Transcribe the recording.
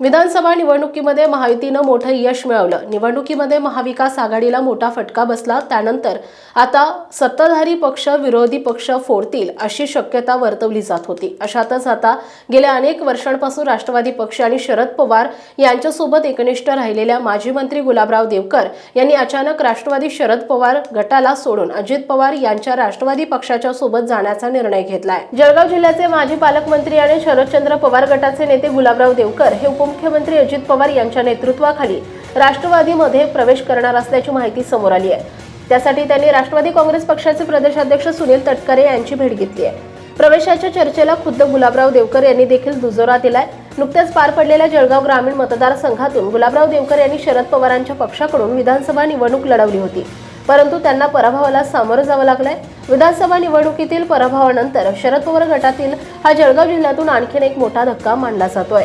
विधानसभा निवडणुकीमध्ये महायुतीनं मोठं यश मिळवलं. निवडणुकीमध्ये महाविकास आघाडीला मोठा फटका बसला. त्यानंतर आता सत्ताधारी पक्ष विरोधी पक्ष फोडतील अशी शक्यता वर्तवली जात होती. अशातच आता गेल्या अनेक वर्षांपासून राष्ट्रवादी पक्ष आणि शरद पवार यांच्यासोबत एकनिष्ठ राहिलेल्या माजी मंत्री गुलाबराव देवकर यांनी अचानक राष्ट्रवादी शरद पवार गटाला सोडून अजित पवार यांच्या राष्ट्रवादी पक्षाच्या सोबत जाण्याचा निर्णय घेतलाय. जळगाव जिल्ह्याचे माजी पालकमंत्री आणि शरदचंद्र पवार गटाचे नेते गुलाबराव देवकर हे उपमुख्यमंत्री अजित पवार यांच्या नेतृत्वाखाली राष्ट्रवादीमध्ये प्रवेश करणार असल्याची माहिती समोर आली आहे. त्यासाठी त्यांनी राष्ट्रवादी काँग्रेस पक्षाचे प्रदेशाध्यक्ष सुनील तटकरे यांची भेट घेतली आहे. प्रवेशाच्या चर्चेला खुद्द गुलाबराव देवकर यांनी देखील दुजोरा दिलाय. नुकत्याच पार पडलेल्या जळगाव ग्रामीण मतदारसंघातून गुलाबराव देवकर यांनी शरद पवारांच्या पक्षाकडून विधानसभा निवडणूक लढवली होती. परंतु त्यांना पराभवाला सामोरं जावं लागलंय. विधानसभा निवडणुकीतील पराभवानंतर शरद पवार गटातील हा जळगाव जिल्ह्यातून आणखीन एक मोठा धक्का मानला जातोय.